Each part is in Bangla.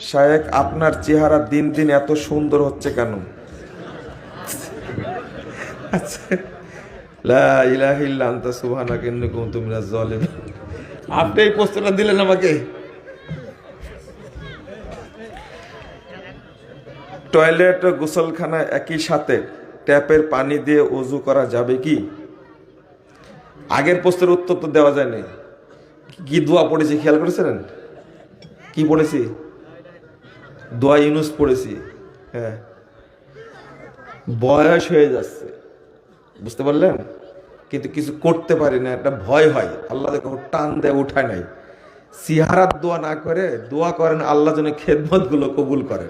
শায়েক আপনার চেহারা দিন দিন এত সুন্দর হচ্ছে কেন? আচ্ছা। আপনি এই প্রশ্নটা দিলেন আমাকে। টয়লেট গোসলখানা একই সাথে ট্যাপের পানি দিয়ে উজু করা যাবে কি? আগের প্রশ্নের উত্তর তো দেওয়া যায়নি। কি দোয়া পড়েছি, খেয়াল করেছিলেন? কি পড়েছি? দোয়া ইউনুস পড়েছি। হ্যাঁ। বয়স হয়ে যাচ্ছে। বুঝতে পারলেন? কিন্তু কিছু করতে পারি না, একটা ভয় হয়। আল্লাহ কখন টান দেয়, উঠায় নাই। সিহারাত দোয়া না করে দোয়া করেন, আল্লাহ যেন খেদমতগুলো কবুল করেন।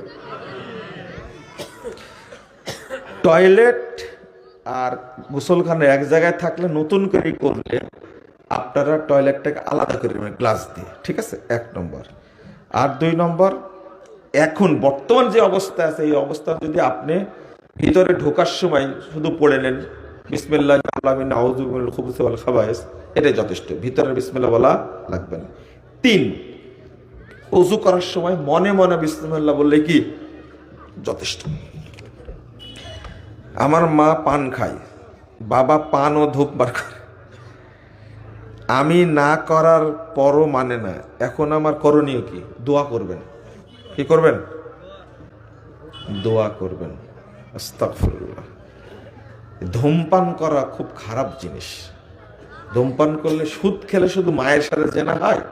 টয়লেট আর গোসলখানা এক জায়গায় থাকলে নতুন করে করলে আপনারা টয়লেটটাকে আলাদা করে গ্লাস দিয়ে। ঠিক আছে? এক নম্বর। আর দুই নম্বর এখন বর্তমান যে অবস্থা আছে, এই অবস্থা যদি আপনি ভিতরে ঢোকার সময় শুধু পড়ে নেন আউযুবিল খুবুসি ওয়াল খাবায়েস এটাই যথেষ্ট। ভিতরে বিসমিল্লাহ বলা লাগবে না। তিন অজু করার সময় মনে মনে বিসমিল্লাহ বললে কি? যথেষ্ট। আমার মা পান খায়, বাবা পান ও ধূপ বার করে। আমি না করার পরও মানে না, এখন আমার করণীয় কি? দোয়া করবেন। কি করবেন? দোয়া করবেন। ধূমপান করা খুব খারাপ জিনিস। ধূমপান করলে সুদ খেলে শুধু মায়ের সাথে জেনা হয়,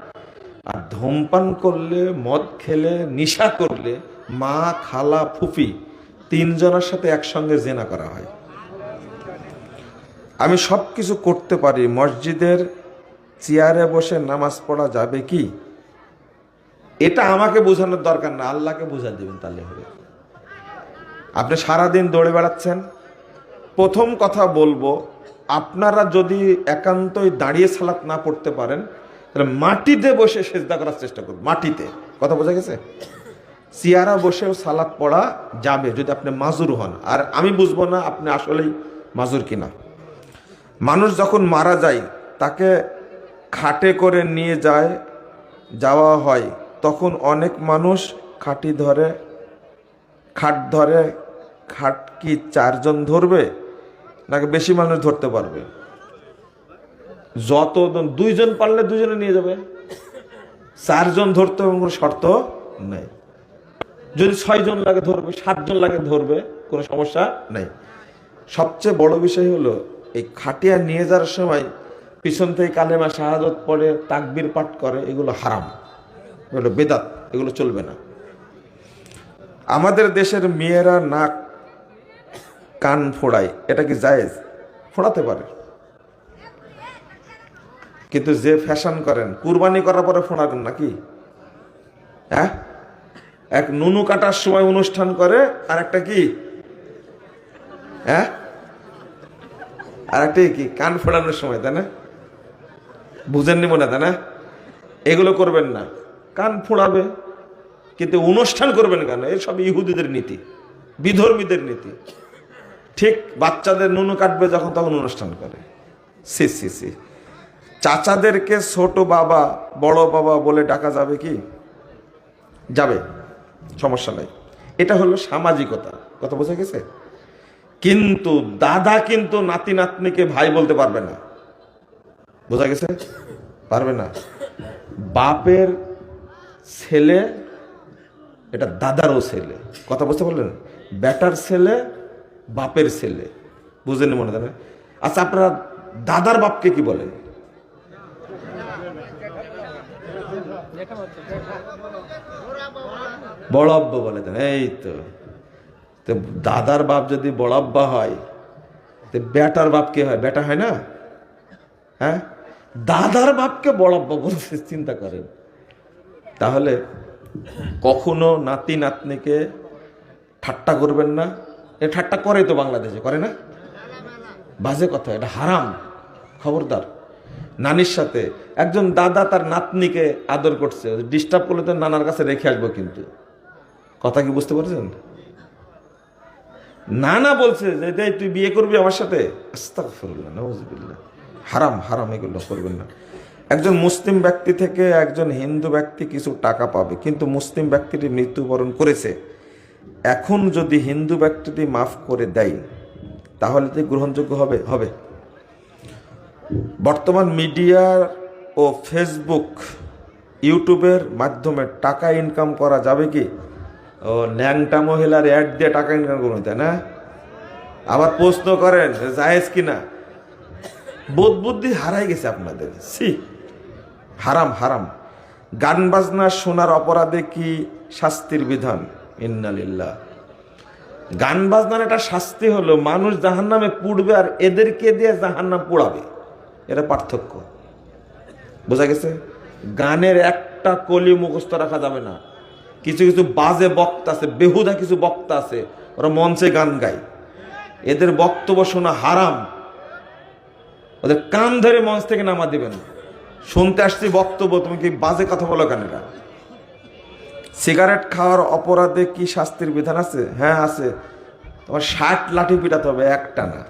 আর ধূমপান করলে, মদ খেলে, নিশা করলে মা, খালা, ফুফি তিনজনের সাথে একসঙ্গে জেনা করা হয়। আমি সব কিছু করতে পারি। মসজিদের চেয়ারে বসে নামাজ পড়া যাবে কি? এটা আমাকে বোঝানোর দরকার না, আল্লাহকে বোঝা দেবেন তাহলে হবে। আপনি সারাদিন দৌড়ে বেড়াচ্ছেন, প্রথম কথা বলব, আপনারা যদি একান্তই দাঁড়িয়ে সালাত না পড়তে পারেন, তাহলে মাটিতে বসে সেজদা করার চেষ্টা করুন, মাটিতে। কথা বোঝা গেছে? চেয়ারা বসেও সালাত পড়া যাবে যদি আপনি মাজুর হন। আর আমি বুঝব না আপনি আসলেই মাজুর কিনা। মানুষ যখন মারা যায়, তাকে খাটে করে নিয়ে যায়, যাওয়া হয় তখন অনেক মানুষ খাটি ধরে, খাট ধরে, খাট কি চারজন ধরবে নাকি বেশি মানুষ ধরতে পারবে? যত দুইজন পারলে দুজনে নিয়ে যাবে। চারজন ধরতে কোনো শর্ত নেই। যদি ছয়জন লাগে ধরবে, সাতজন লাগে ধরবে, কোনো সমস্যা নেই। সবচেয়ে বড় বিষয় হলো, এই খাটিয়া নিয়ে যাওয়ার সময় পিছন থেকে কালেমা শাহাদত পড়ে, তাকবির পাঠ করে, এগুলো হারাম। এগুলো বেদাত, এগুলো চলবে না। আমাদের দেশের মেয়েরা নাক, কান ফোড়ায়, এটা কি জায়েজ? ফোড়াতে পারে। কিন্তু যে ফ্যাশন করেন, কুরবানি করার পরে ফোড়াবেন নাকি? হ্যাঁ? এক নুনু কাটার সময় অনুষ্ঠান করে, আর একটা কি? হ্যাঁ? আর একটা কি, কান ফোড়ানোর সময়, তাই না? বুঝেননি মনে তাই না? এগুলো করবেন না। কান ফোড়াবে, কিন্তু অনুষ্ঠান করবেন কেন? এসব ইহুদিদের নীতি, বিধর্মীদের নীতি। ঠিক বাচ্চাদের নুনু কাটবে যখন, তখন অনুষ্ঠান করে। C C C. চাচাদেরকে ছোট বাবা, বড় বাবা বলে ডাকা যাবে কি? যাবে, সমস্যা নাই। এটা হলো সামাজিকতা, কথা বোঝা গেছে? কিন্তু দাদা কিন্তু নাতি নাতনিকে ভাই বলতে পারবে না। বোঝা গেছে? পারবে না। বাপের ছেলে, এটা দাদারও ছেলে। কথা বুঝতে পারলেন? বেটার ছেলে, বাপের ছেলে। বুঝলেন মনে দেন আচ্ছা আপনারা দাদার বাপকে কি বলেন? বড়ব্বা বলে দেন। এই তো। দাদার বাপ যদি বড় আব্বা হয়, তো বেটার বাপ কে হয়? বেটা হয় না? হ্যাঁ? দাদার বাপকে বড় আব্বা বলতে চিন্তা করেন। তাহলে কখনো নাতি নাতনিকে ঠাট্টা করবেন না। এ ঠাট্টা করে তো বাংলাদেশে করে না? বাজে কথা এটা হারাম। খবরদার। নানির সাথে একজন দাদা তার নাতনিকে আদর করছে ডিস্টার্ব করলে তো নানার কাছে রেখে আসব কিন্তু। কথা কি বুঝতে পারছেন? নানা বলছে যে "দেই, তুই বিয়ে করবি আমার সাথে? হারাম হারাম এগুলো করবেন না। একজন মুসলিম ব্যক্তি থেকে একজন হিন্দু ব্যক্তি কিছু টাকা পাবে, কিন্তু মুসলিম ব্যক্তিটি মৃত্যুবরণ করেছে। এখন যদি হিন্দু ব্যক্তিটি মাফ করে দেয়, তাহলে তো গ্রহণযোগ্য হবে হবে। বর্তমান মিডিয়ার ও ফেসবুক, ইউটিউবের মাধ্যমে টাকা ইনকাম করা যাবে কি? ও, ন্যাংটা মহিলার অ্যাড দিয়ে টাকা ইনকাম করুন, তাই না? আবার প্রশ্ন করেন জায়েজ কিনা? বোধ বুদ্ধি হারাই গেছে আপনাদের। সি হারাম হারাম। গান বাজনা শোনার অপরাধে কি শাস্তির বিধান? ইন্নালিল্লাহ। গান বাজনার একটা শাস্তি হলো মানুষ জাহান নামে পুড়বে আর এদেরকে দিয়ে জাহান নাম পোড়াবে। এটা পার্থক্য। বোঝা গেছে? গানের একটা কলি মুখস্থ রাখা যাবে না। কিছু কিছু বাজে বক্তা আছে, বেহুদা কিছু বক্তা আছে, ওরা মঞ্চে গান গায়। এদের বক্তব্য শোনা হারাম। ওদের কান ধরে মঞ্চ থেকে নামা দিবেন শুনতে আসছি বক্তব্য, তুমি কি বাজে কথা বলো কেন সিগারেট খাওয়ার অপরাধে কি শাস্তির বিধান আছে? হ্যাঁ আছে। তোমার ষাট লাঠি পিটাতে হবে, একটা না।